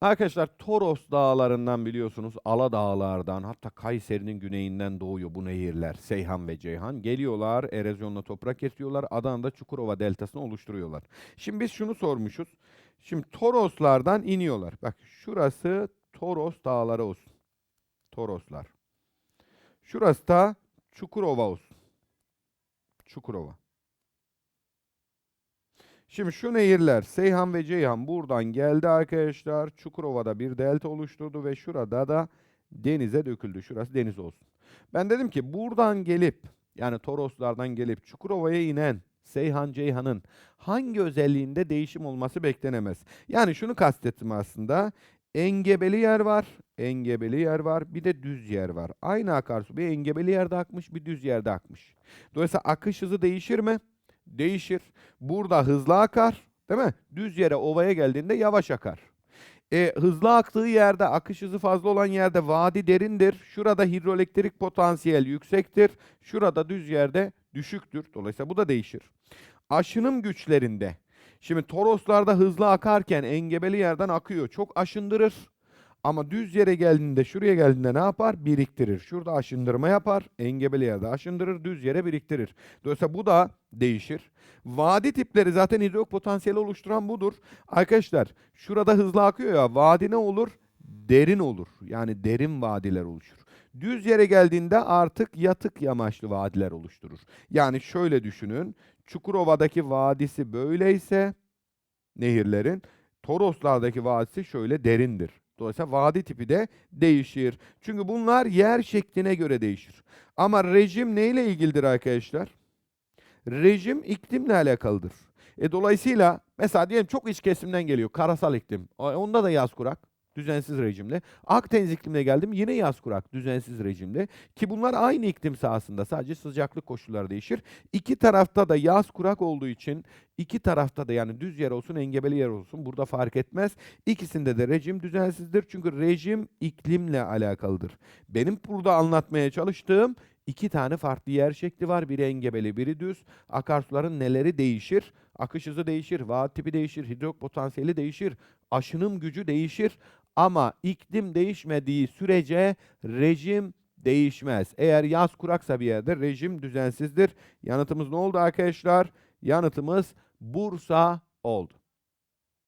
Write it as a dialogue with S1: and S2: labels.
S1: Arkadaşlar Toros dağlarından biliyorsunuz Ala dağlardan hatta Kayseri'nin güneyinden doğuyor bu nehirler Seyhan ve Ceyhan. Geliyorlar erozyonla toprak kesiyorlar Adana'da Çukurova deltasını oluşturuyorlar. Şimdi biz şunu sormuşuz. Şimdi Toroslardan iniyorlar. Bak şurası Toros dağları olsun. Toroslar. Şurası da Çukurova olsun. Çukurova. Şimdi şu nehirler Seyhan ve Ceyhan buradan geldi arkadaşlar. Çukurova'da bir delta oluşturdu ve şurada da denize döküldü. Şurası deniz olsun. Ben dedim ki buradan gelip yani Toroslardan gelip Çukurova'ya inen Seyhan Ceyhan'ın hangi özelliğinde değişim olması beklenemez. Yani şunu kastettim aslında. Engebeli yer var, engebeli yer var, bir de düz yer var. Aynı akarsu bir engebeli yerde akmış, bir düz yerde akmış. Dolayısıyla akış hızı değişir mi? Değişir. Burada hızlı akar, değil mi? Düz yere, ovaya geldiğinde yavaş akar. E, hızlı aktığı yerde, akış hızı fazla olan yerde vadi derindir. Şurada hidroelektrik potansiyel yüksektir. Şurada düz yerde düşüktür. Dolayısıyla bu da değişir. Aşınım güçlerinde. Şimdi Toroslarda hızlı akarken engebeli yerden akıyor. Çok aşındırır. Ama düz yere geldiğinde, şuraya geldiğinde ne yapar? Biriktirir. Şurada aşındırma yapar. Engebeli yerde aşındırır, düz yere biriktirir. Dolayısıyla bu da değişir. Vadi tipleri zaten hidrolog potansiyeli oluşturan budur. Arkadaşlar şurada hızlı akıyor ya, vadi ne olur? Derin olur. Yani derin vadiler oluşur. Düz yere geldiğinde artık yatık yamaçlı vadiler oluşturur. Yani şöyle düşünün. Çukurova'daki vadisi böyleyse nehirlerin Toroslardaki vadisi şöyle derindir. Dolayısıyla vadi tipi de değişir. Çünkü bunlar yer şekline göre değişir. Ama rejim neyle ilgilidir arkadaşlar? Rejim iklimle alakalıdır. E dolayısıyla mesela diyelim çok iç kesimden geliyor karasal iklim. Onda da yaz kurak düzensiz rejimle. Akdeniz iklimine geldim yine yaz kurak düzensiz rejimle. Ki bunlar aynı iklim sahasında sadece sıcaklık koşulları değişir. İki tarafta da yaz kurak olduğu için iki tarafta da yani düz yer olsun engebeli yer olsun burada fark etmez. İkisinde de rejim düzensizdir. Çünkü rejim iklimle alakalıdır. Benim burada anlatmaya çalıştığım iki tane farklı yer şekli var. Biri engebeli, biri düz. Akarsuların neleri değişir? Akış hızı değişir, vaat tipi değişir, hidrolog potansiyeli değişir, aşınım gücü değişir. Ama iklim değişmediği sürece rejim değişmez. Eğer yaz kuraksa bir yerde rejim düzensizdir. Yanıtımız ne oldu arkadaşlar? Yanıtımız Bursa oldu.